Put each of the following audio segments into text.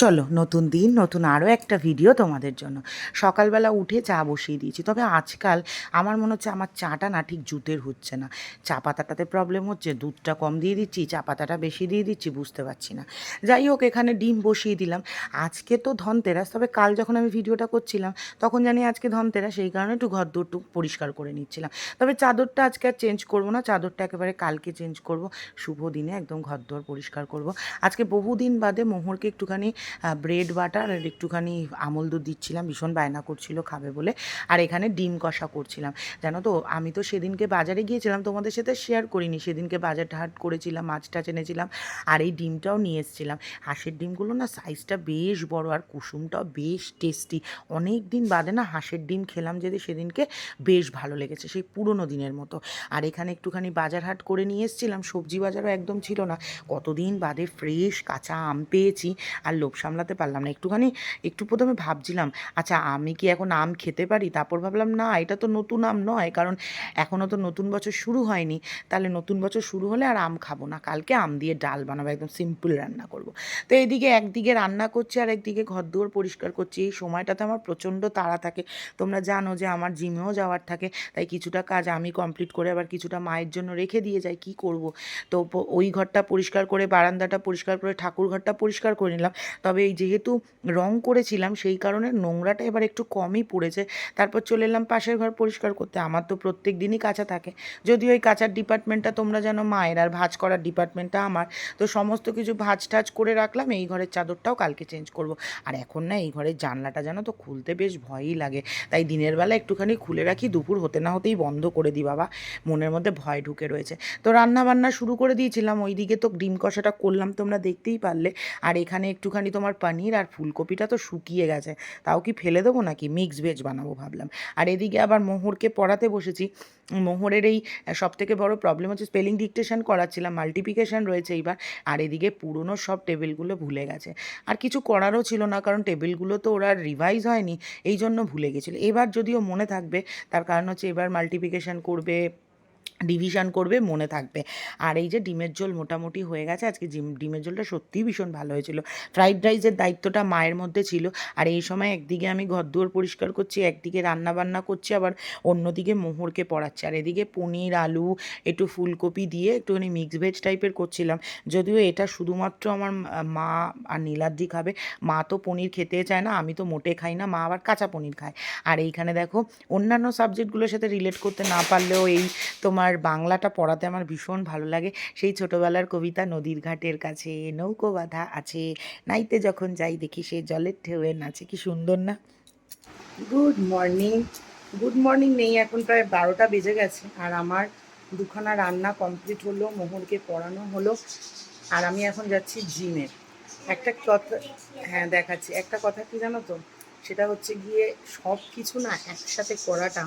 চলো, নতুন দিন, নতুন আরও একটা ভিডিও তোমাদের জন্য। সকালবেলা উঠে চা বসিয়ে দিয়েছি। তবে আজকাল আমার মনে হচ্ছে আমার চাটা না ঠিক জুতের হচ্ছে না। চা পাতাটাতে প্রবলেম হচ্ছে, দুধটা কম দিয়ে দিচ্ছি, চা পাতাটা বেশি দিয়ে দিচ্ছি, বুঝতে পারছি না। যাই হোক, এখানে ডিম বসিয়ে দিলাম। আজকে তো ধনতেরাস, তবে কাল যখন আমি ভিডিওটা করছিলাম, তখন জানি আজকে ধনতেরাস, সেই কারণে একটু ঘর দৌড়টু পরিষ্কার করে নিচ্ছিলাম। তবে চাদরটা আজকে আর চেঞ্জ করব না, চাদরটা একেবারে কালকে চেঞ্জ করব। শুভ দিনে একদম ঘর দৌড় পরিষ্কার করব। আজকে বহুদিন বাদে মোহরকে একটুখানি ব্রেড বাটার আর একটুখানি আমল দুধ দিচ্ছিলাম। ভীষণ বায়না করছিল, খাবে বলে। আর এখানে ডিম কষা করছিলাম। জানো তো, আমি তো সেদিনকে বাজারে গিয়েছিলাম, তোমাদের সাথে শেয়ার করিনি। সেদিনকে বাজার হাট করেছিলাম, মাছ টাছ এনেছিলাম, আর এই ডিমটাও নিয়ে এসেছিলাম। হাঁসের ডিমগুলো না সাইজটা বেশ বড় আর কুসুমটাও বেশ টেস্টি অনেক দিন বাদে না হাঁসের ডিম খেলাম যদি সেদিনকে বেশ ভালো লেগেছে, সেই পুরনো দিনের মতো। আর এখানে একটুখানি বাজার হাট করে নিয়ে এসেছিলাম, সবজি বাজারও একদম ছিল না। কতদিন বাদে ফ্রেশ কাঁচা আম পেয়েছি, আর লোভ সামলাতে পারলাম না। একটুখানি, একটু প্রথমে ভাবছিলাম আচ্ছা আমি কি এখন আম খেতে পারি? তারপর ভাবলাম, না, এটা তো নতুন আম নয়, কারণ এখনও তো নতুন বছর শুরু হয়নি। তাহলে নতুন বছর শুরু হলে আর আম খাব না। কালকে আম দিয়ে ডাল বানাবো, একদম সিম্পল রান্না করব। তো এইদিকে একদিকে রান্না করছি আর একদিকে ঘর দুয়ার পরিষ্কার করছি। এই সময়টাতে আমার প্রচণ্ড তাড়া থাকে। তোমরা জানো যে আমার জিমেও যাওয়ার থাকে, তাই কিছুটা কাজ আমি কমপ্লিট করে আবার কিছুটা মায়ের জন্য রেখে দিয়ে যাই, কি করব? তো ওই ঘরটা পরিষ্কার করে, বারান্দাটা পরিষ্কার করে, ঠাকুর ঘরটা পরিষ্কার করে নিলাম। তবে এই যেহেতু রং করেছিলাম, সেই কারণে নোংরাটা এবার একটু কমই পড়েছে। তারপর চলে এলাম পাশের ঘর পরিষ্কার করতে। আমার তো প্রত্যেক দিনই কাঁচা থাকে। যদিও ওই কাঁচার ডিপার্টমেন্টটা তোমরা জানো মায়ের, আর ভাজ করার ডিপার্টমেন্টটা আমার। তো সমস্ত কিছু ভাজ টাজ করে রাখলাম। এই ঘরের চাদরটাও কালকে চেঞ্জ করব। আর এখন না, এই ঘরের জানলাটা জানো তো খুলতে বেশ ভয়ই লাগে। তাই দিনের বেলা একটুখানি খুলে রাখি, দুপুর হতে না হতেই বন্ধ করে দিই বাবা। মনের মধ্যে ভয় ঢুকে রয়েছে। তো রান্না বান্না শুরু করে দিয়েছিলাম। ওইদিকে তো ডিম কষাটা করলাম, তোমরা দেখতেই পারলে। আর এখানে একটুখানি তোমার পনির আর ফুলকপিটা তো শুকিয়ে গেছে। তাও কি ফেলে দেবো নাকি? মিক্স ভেজ বানাবো ভাবলাম। আর এদিকে আবার মোহরকে পড়াতে বসেছি। মোহরের এই সব থেকে বড় প্রবলেম হচ্ছে স্পেলিং ডিকটেশন করাচ্ছিলাম মাল্টিপ্লিকেশন রয়েছে এইবার। আর এদিকে পুরনো সব টেবিলগুলো ভুলে গেছে। আর কিছু করারও ছিল না, কারণ টেবিলগুলো তো ওরা রিভাইজ হয়নি এই জন্য ভুলে গেছিল। এবার যদিও মনে থাকবে, তার কারণ হচ্ছে এবার মাল্টিপ্লিকেশন করবে ডিভিশন করবে, মনে থাকবে। আর এই যে ডিমের ঝোল মোটামুটি হয়ে গেছে, আজকে ডিমের ঝোলটা সত্যিই ভীষণ ভালো হয়েছিল। ফ্রাইড রাইসের দায়িত্বটা মায়ের মধ্যে ছিল। আর এই সময় একদিকে আমি ঘরদুয়ার পরিষ্কার করছি, একদিকে রান্না বান্না করছি, আবার অন্যদিকে মোহরকে পড়াচ্ছি। আর এদিকে পনির, আলু, একটু ফুলকপি দিয়ে একটুখানি মিক্স ভেজ টাইপের করছিলাম। যদিও এটা শুধুমাত্র আমার মা আর নীলাদ্রি খাবে। মা তো পনির খেতে চায় না, আমি তো মোটে খাই না, মা আবার কাঁচা পনির খায়। আর এইখানে দেখো, অন্যান্য সাবজেক্টগুলোর সাথে রিলেট করতে না পারলেও এই তোমার বাংলাটা পড়াতে আমার ভীষণ ভালো লাগে। সেই ছোটোবেলার কবিতা নদীর ঘাটের কাছে নৌকো বাঁধা আছে। নাইতে যখন যাই দেখি সে জলের ঢেউয়ে নাচে। কি সুন্দর না? গুড মর্নিং গুড মর্নিং নেই, এখন প্রায় বারোটা বেজে গেছে আর আমার দুখানা রান্না কমপ্লিট হলো মোহরকে পড়ানো হলো আর আমি এখন যাচ্ছি জিমে একটা কথা হ্যাঁ দেখাচ্ছি, একটা কথা কি জানো তো? সেটা হচ্ছে গিয়ে সব কিছু না একসাথে করাটা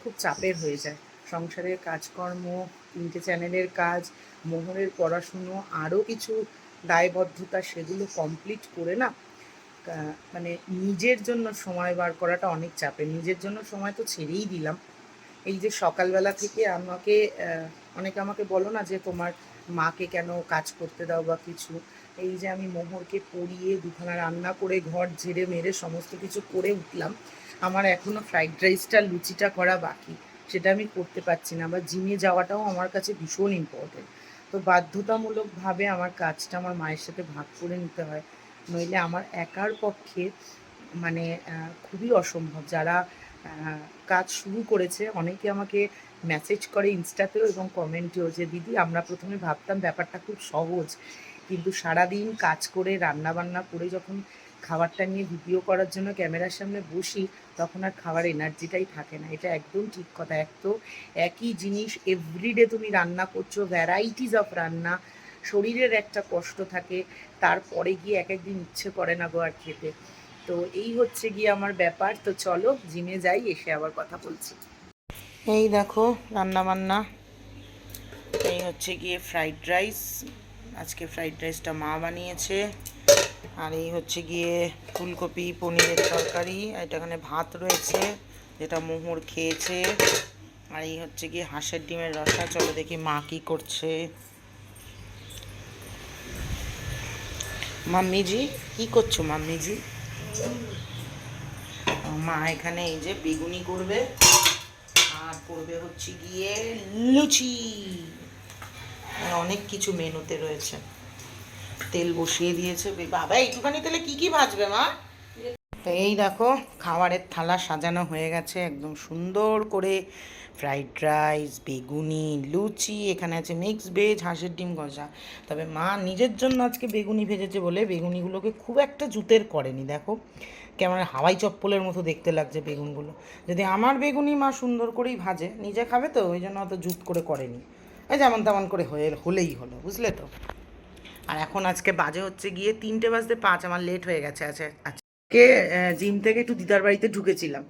খুব চাপের হয়ে যায়। সংসারের কাজকর্ম, তিনটে চ্যানেলের কাজ মোহরের পড়াশুনো আরও কিছু দায়বদ্ধতা সেগুলো কমপ্লিট করে না মানে নিজের জন্য সময় বার করাটা অনেক চাপের। নিজের জন্য সময় তো ছেড়েই দিলাম। এই যে সকালবেলা থেকে আমাকে অনেকে আমাকে বলো না যে তোমার মাকে কেন কাজ করতে দাও বা কিছু। এই যে আমি মোহরকে পরিয়ে দুখানা রান্না করে ঘর ঝেড়ে মেরে সমস্ত কিছু করে উঠলাম। আমার এখনও ফ্রাইড রাইসটা লুচিটা করা বাকি। সেটা আমি করতে পারছি না বা জিমে যাওয়াটাও আমার কাছে ভীষণ ইম্পর্টেন্ট তো বাধ্যতামূলকভাবে আমার কাজটা আমার মায়ের সাথে ভাগ করে নিতে হয়, নইলে আমার একার পক্ষে মানে খুবই অসম্ভব। যারা কাজ শুরু করেছে, অনেকে আমাকে মেসেজ করে ইনস্টাতেও এবং কমেন্টেও যে, দিদি, আমরা প্রথমে ভাবতাম ব্যাপারটা খুব সহজ। কিন্তু সারাদিন কাজ করে রান্না বান্না করে যখন খাবারটা নিয়ে ভিডিও করার জন্য ক্যামেরার সামনে বসি, তখন আর খাবার এনার্জিটাই থাকে না। এটা একদম ঠিক কথা, এক তো একই জিনিস এভরিডে তুমি রান্না করছ ভ্যারাইটিস অফ রান্না, শরীরের একটা কষ্ট থাকে, তারপরে গিয়ে এক একদিন ইচ্ছে করে না গো আর খেতে। তো এই হচ্ছে গিয়ে আমার ব্যাপার, তো চলো জিমে যাই, এসে আবার কথা বলছি। এই দেখো রান্না বান্না এই হচ্ছে গিয়ে ফ্রাইড রাইস আজকে ফ্রাইড রাইসটা মা বানিয়েছে। আর এই হচ্ছে গিয়ে ফুলকপি, পনিরের তরকারি, আর এখানে ভাত রয়েছে, যেটা মোহর খেয়েছে। আর এই হচ্ছে গিয়ে হাঁসের ডিমের রসা, চলো দেখি মা কি করছে। মাম্মিজি, কি করছ মাম্মিজি? মা এখানে এই যে বেগুনি করবে, আর করবে হচ্ছে গিয়ে লুচি। অনেক কিছু মেনুতে রয়েছে। তেল বসিয়ে দিয়েছে। বাবা, একটুখানি তেলে কি কি ভাজবে মা? এই দেখো, খাবারের থালা সাজানো হয়ে গেছে, একদম সুন্দর করে ফ্রাইড রাইস বেগুনি, লুচি, এখানে আছে মিক্স ভেজ হাঁসের ডিম কষা তবে মা নিজের জন্য আজকে বেগুনি ভেজেছে বলে বেগুনিগুলোকে খুব একটা জুতের করেনি, দেখো। কেমন হাওয়াই চপ্পলের মতো দেখতে লাগছে বেগুনগুলো। যদি আমার বেগুনি মা সুন্দর করেই ভাজে, নিজে খাবে তো, ওই জন্য অত জুত করে করেনি। এই যেমন তেমন করে হয়ে, হলেই হলো, বুঝলে তো? আর এখন আজকে বাজে হচ্ছে গিয়ে তিনটে বাজতে পাঁচ, আমার লেট হয়ে গেছে আছে আজকে জিম থেকে একটু দিদার বাড়িতে ঢুকেছিলাম।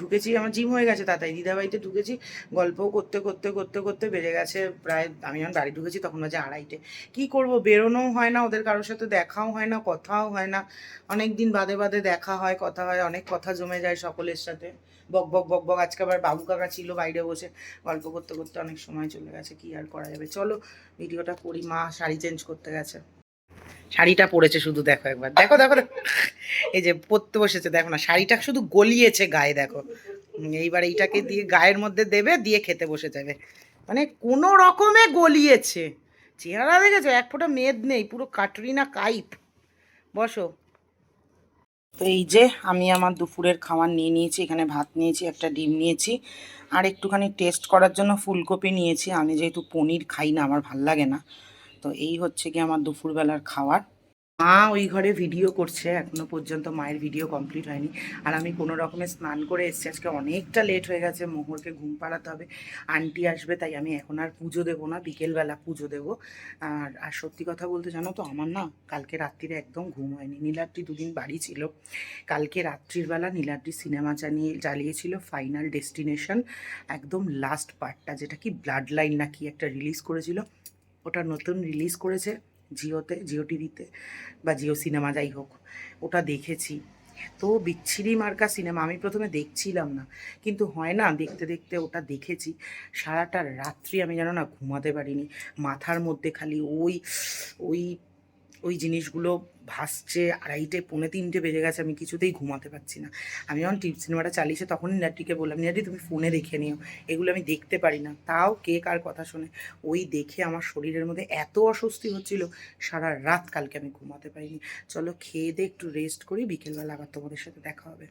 ঢুকেছি, আমার জিম হয়ে গেছে তাতাই দিদার বাড়িতে ঢুকেছি গল্প করতে করতে করতে করতে বেড়ে গেছে প্রায়, আমি যখন বাড়ি ঢুকেছি তখন বাজে আড়াইটে। কি করব? বেরোনোও হয় না, ওদের কারোর সাথে দেখাও হয় না, কথাও হয় না। অনেক দিন বাদে বাদে দেখা হয়, কথা হয়, অনেক কথা জমে যায় সকলের সাথে। বক বক বক বক। আজকে আবার বাবু কাকা ছিল বাইরে বসে গল্প করতে করতে অনেক সময় চলে গেছে, কি আর করা যাবে? চলো ভিডিওটা করি, মা শাড়ি চেঞ্জ করতে গেছে। শাড়িটা পরেছে শুধু দেখো একবার। দেখো দেখো। এই যে পরতে বসেছে, দেখো না, শাড়িটা শুধু গলিয়েছে গায়ে, দেখো। এইবার এইটাকে দিয়ে গায়ের মধ্যে দেবে, দিয়ে খেতে বসে যাবে। মানে কোনো রকমে গলিয়েছে। চেহারা দেখেছ? এক ফোঁটা মেদ নেই, পুরো কাটরিনা কাইপ বসো। তো এই যে আমি আমার দুপুরের খাবার নিয়ে নিয়েছি, এখানে ভাত নিয়েছি, একটা ডিম নিয়েছি, আর একটুখানি টেস্ট করার জন্য ফুলকপি নিয়েছি। আমি যেহেতু পনির খাই না, আমার ভালো লাগে না। তো এই হচ্ছে কি আমার দুপুরবেলার খাবার। মা ওই ঘরে ভিডিও করছে, এখনও পর্যন্ত মায়ের ভিডিও কমপ্লিট হয়নি। আর আমি কোনো রকমে স্নান করে এসেছি, আজকে অনেকটা লেট হয়ে গেছে, মোহরকে ঘুম পাড়াতে হবে। আন্টি আসবে, তাই আমি এখন আর পুজো দেবো না, বিকেলবেলা পুজো দেবো। আর আর সত্যি কথা বলতে জানো তো, আমার না কালকে রাত্রিরে একদম ঘুম হয়নি। নীলাদ্রি দুদিন বাড়ি ছিল। কালকে রাত্রির বেলা নীলাদ্রি সিনেমা জানিয়ে চালিয়েছিল ফাইনাল ডেস্টিনেশন একদম লাস্ট পার্টটা যেটা কি ব্লাড লাইন নাকি একটা রিলিজ করেছিল। ওটা নতুন রিলিজ করেছে। জিওতে, জিও টিভিতে বা জিও সিনেমা যাই হোক, ওটা দেখেছি। তো বিচ্ছিরি মার্কা সিনেমা, আমি প্রথমে দেখছিলাম না। কিন্তু হয় না, দেখতে দেখতে ওটা দেখেছি। সারাটা রাত্রি আমি যেন না ঘুমাতে পারিনি। মাথার মধ্যে খালি ওই ওই ওই জিনিসগুলো ভাসছে, আড়াইটে, পৌনে তিনটে বেজে গেছে, আমি কিছুতেই ঘুমাতে পারছি না। আমি যখন টিপ সিনেমাটা চালিয়েছে তখনই নাটিকে বললাম নিয়াটি তুমি ফোনে দেখে নিও। এগুলো আমি দেখতে পারি না। তাও কে কার কথা শুনে? ওই দেখে আমার শরীরের মধ্যে এত অস্বস্তি হচ্ছিল, সারা রাত কালকে আমি ঘুমাতে পারিনি। চলো, খেয়ে দিয়ে একটু রেস্ট করি, বিকেলবেলা আবার তোমাদের সাথে দেখা হবে।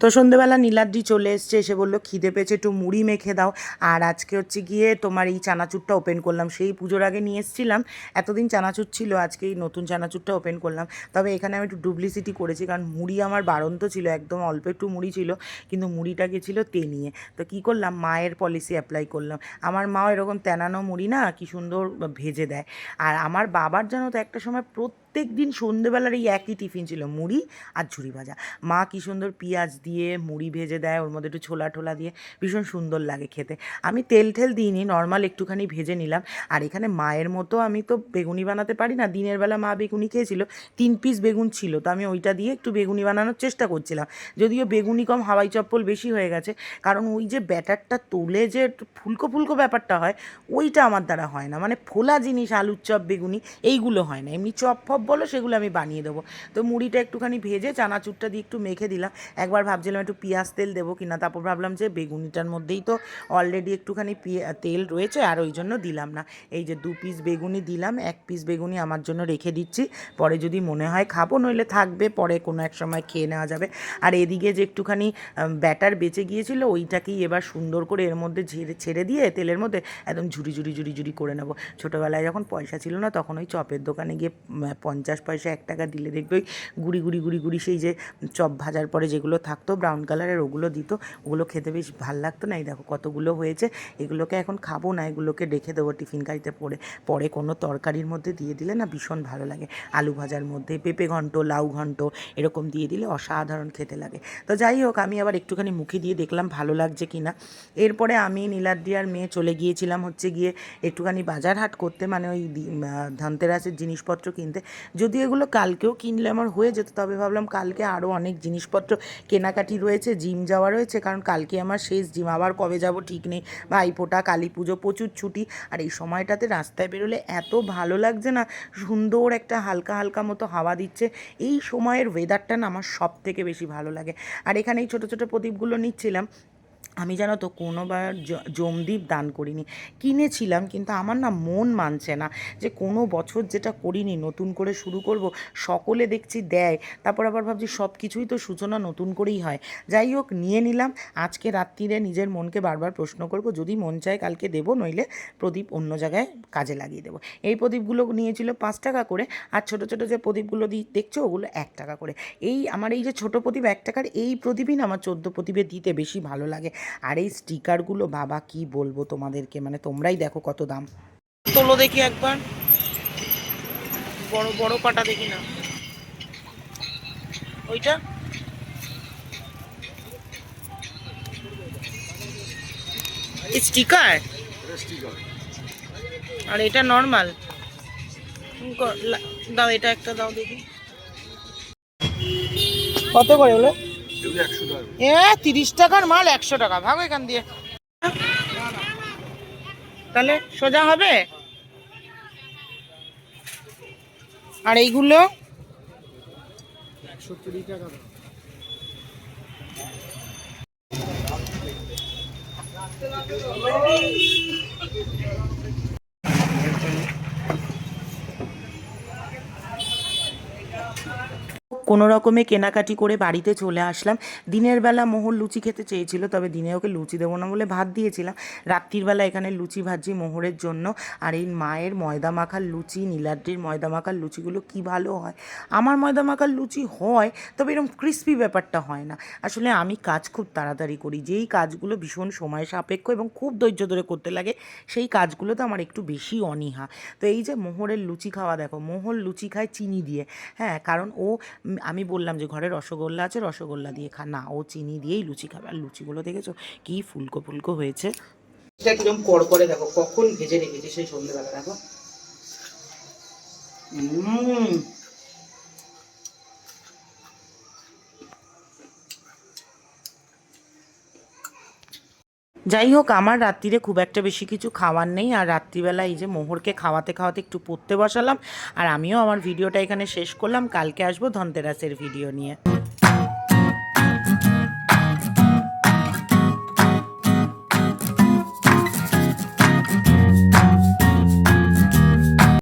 তো সন্ধেবেলা নীলাদ্রি চলে এসছে, এসে বলল, খিদে পেয়েছে, একটু মুড়ি মেখে দাও। আর আজকে হচ্ছে গিয়ে তোমার এই চানাচুরটা ওপেন করলাম। সেই পুজোর আগে নিয়ে এসেছিলাম, এতদিন চানাচুর ছিল, আজকে এই নতুন চানাচুরটা ওপেন করলাম। তবে এখানে আমি একটু ডুপ্লিসিটি করেছি, কারণ মুড়ি আমার বাড়ন্ত ছিল, একদম অল্প একটু মুড়ি ছিল, কিন্তু মুড়িটা গেছিল তেনিয়ে তো কী করলাম, মায়ের পলিসি অ্যাপ্লাই করলাম। আমার মাও এরকম তেনানো মুড়ি না, কি সুন্দর ভেজে দেয়। আর আমার বাবার জানো তো একটা সময় প্রত্যেক দিন সন্ধেবেলার এই একই টিফিন ছিল, মুড়ি আর ঝুড়ি ভাজা। মা কি সুন্দর পেঁয়াজ দিয়ে মুড়ি ভেজে দেয়, ওর মধ্যে একটু ছোলা টোলা দিয়ে, ভীষণ সুন্দর লাগে খেতে। আমি তেল ঠেল দিইনি নর্মাল একটুখানি ভেজে নিলাম। আর এখানে মায়ের মতো আমি তো বেগুনি বানাতে পারি না, দিনের বেলা মা বেগুনি খেয়েছিল, তিন পিস বেগুন ছিল, তো আমি ওইটা দিয়ে একটু বেগুনি বানানোর চেষ্টা করছিলাম। যদিও বেগুনি কম, হাওয়াই চপ্পল বেশি হয়ে গেছে, কারণ ওই যে ব্যাটারটা তোলে যে ফুলকো ফুলকো ব্যাপারটা হয়, ওইটা আমার দ্বারা হয় না। মানে ফোলা জিনিস, আলুর চপ, বেগুনি, এইগুলো হয় না। এমনি চপ ফপ বলো, সেগুলো আমি বানিয়ে দেবো। তো মুড়িটা একটুখানি ভেজে চানাচুরটা দিয়ে একটু মেখে দিলাম। একবার ভাবছিলাম একটু পেঁয়াজ তেল দেবো কিনা, তারপর ভাবলাম যে বেগুনিটার মধ্যেই তো অলরেডি একটুখানি তেল রয়েছে, আর ওই জন্য দিলাম না। এই যে দু পিস বেগুনি দিলাম, এক পিস বেগুনি আমার জন্য রেখে দিচ্ছি। পরে যদি মনে হয় খাব, নইলে থাকবে, পরে কোনো এক সময় খেয়ে নেওয়া যাবে। আর এদিকে যে একটুখানি ব্যাটার বেঁচে গিয়েছিল, ওইটাকেই এবার সুন্দর করে এর মধ্যে ঝেড়ে, ছেড়ে দিয়ে তেলের মধ্যে একদম ঝুড়ি ঝুড়ি ঝুড়ি ঝুড়ি করে নেব। ছোটোবেলায় যখন পয়সা ছিল না, তখন ওই চপের দোকানে গিয়ে পঞ্চাশ পয়সা এক টাকা দিলে দেখবে ওই গুড়ি গুড়ি গুড়ি গুড়ি সেই যে চপ ভাজার পরে যেগুলো থাকতো ব্রাউন কালারের ওগুলো দিত। ওগুলো খেতে বেশ ভালো লাগতো না? এই দেখো কতগুলো হয়েছে। এগুলোকে এখন খাব না, এগুলোকে রেখে দেবো টিফিন গাড়িতে পরে। পরে কোনো তরকারির মধ্যে দিয়ে দিলে না ভীষণ ভালো লাগে। আলু ভাজার মধ্যে, পেঁপে ঘন্ট, লাউ ঘন্ট, এরকম দিয়ে দিলে অসাধারণ খেতে লাগে। তো যাই হোক, আমি আবার একটুখানি মুখে দিয়ে দেখলাম ভালো লাগছে কি না এরপরে আমি নীলাদ্রিয়ার মেয়ে চলে গিয়েছিলাম হচ্ছে গিয়ে একটুখানি বাজার হাট করতে মানে ওই ধনতেরাসের জিনিসপত্র কিনতে। যদি এগুলো কালকেও কিনলে আমার হয়ে যেত, তবে ভাবলাম কালকে আরও অনেক জিনিসপত্র কেনাকাটি রয়েছে, জিম যাওয়া রয়েছে, কারণ কালকে আমার শেষ জিম, আবার কবে যাব ঠিক নেই, ভাইফোঁটা, কালী পুজো, প্রচুর ছুটি, আর এই সময়টাতে রাস্তায় বেরোলে এত ভালো লাগছে না, সুন্দর একটা হালকা হালকা মতো হাওয়া দিচ্ছে, এই সময়ের ওয়েদারটা না আমার সব থেকে বেশি ভালো লাগে, আর এখানে এই ছোটো ছোটো প্রদীপগুলো নিচ্ছিলাম আমি জানো তো কোনোবার জমদীপ দান করিনি। কিনেছিলাম কিন্তু আমার না মন মানছে না যে কোনো বছর যেটা করিনি, নতুন করে শুরু করব, সকলে দেখছি দেয়, তারপর আবার ভাবছি সব কিছুই তো সূচনা নতুন করেই হয়। যাই হোক, নিয়ে নিলাম, আজকে রাত্রিরে নিজের মনকে বারবার প্রশ্ন করব, যদি মন চায় কালকে দেবো, নইলে প্রদীপ অন্য জায়গায় কাজে লাগিয়ে দেবো। এই প্রদীপগুলো নিয়েছিল পাঁচ টাকা করে, আর ছোটো ছোটো যে প্রদীপগুলো দিই দেখছ ওগুলো এক টাকা করে। এই, আমার এই যে ছোটো প্রদীপ এক টাকার, এই প্রদীপই না আমার চোদ্দ প্রদীপে দিতে বেশি ভালো লাগে। আর এই স্টিকারগুলো বাবা কি বলব তোমাদেরকে? মানে তোমরাই দেখো কত দাম। তোলো দেখি একবার। বড় বড় পাটা দেখি না। ওইটা? স্টিকার? আর এটা নর্মাল। দাও এটা একটা দাও দেখি। কত করে হলো এ তিরিশ টাকার মাল একশো টাকা। ভাগো এখান দিয়ে। তাহলে সোজা হবে? আর এইগুলো? কোনো রকমে কেনাকাটি করে বাড়িতে চলে আসলাম। দিনের বেলা মোহর লুচি খেতে চেয়েছিল, তবে দিনে ওকে লুচি দেবো না বলে ভাত দিয়েছিলাম। রাত্রির বেলা এখানে লুচি ভাজি মোহরের জন্য। আর এই মায়ের ময়দা মাখার লুচি, নীলাদ্রির ময়দা মাখার লুচিগুলো কি ভালো হয়? আমার ময়দা মাখার লুচি হয়, তবে এরকম ক্রিস্পি ব্যাপারটা হয় না। আসলে আমি কাজ খুব তাড়াতাড়ি করি। যেই কাজগুলো ভীষণ সময় সাপেক্ষ এবং খুব ধৈর্য ধরে করতে লাগে, সেই কাজগুলো তো আমার একটু বেশি অনীহা। তো এই যে মোহরের লুচি খাওয়া, দেখো, মোহর লুচি খায় চিনি দিয়ে। হ্যাঁ কারণ ও আমি বললাম যে ঘরে রসগোল্লা আছে, রসগোল্লা দিয়ে খা। না, ও চিনি দিয়েই লুচি খাবে। আর লুচিগুলো দেখেছ? কি ফুলকো ফুলকো হয়েছে। এটা কীরকম করে দেখো, কখন ভেজে রেখেছি সেই সন্ধ্যেবেলা, দেখো। যাই হোক, আমার রাত্রিরে খুব একটা বেশি কিছু খাওয়ার নেই। আর রাত্রিবেলা এই যে মোহরকে খাওয়াতে খাওয়াতে একটু পড়তে বসালাম। আর আমিও আমার ভিডিওটা এখানে শেষ করলাম। কালকে আসব ধনতেরাসের ভিডিও নিয়ে।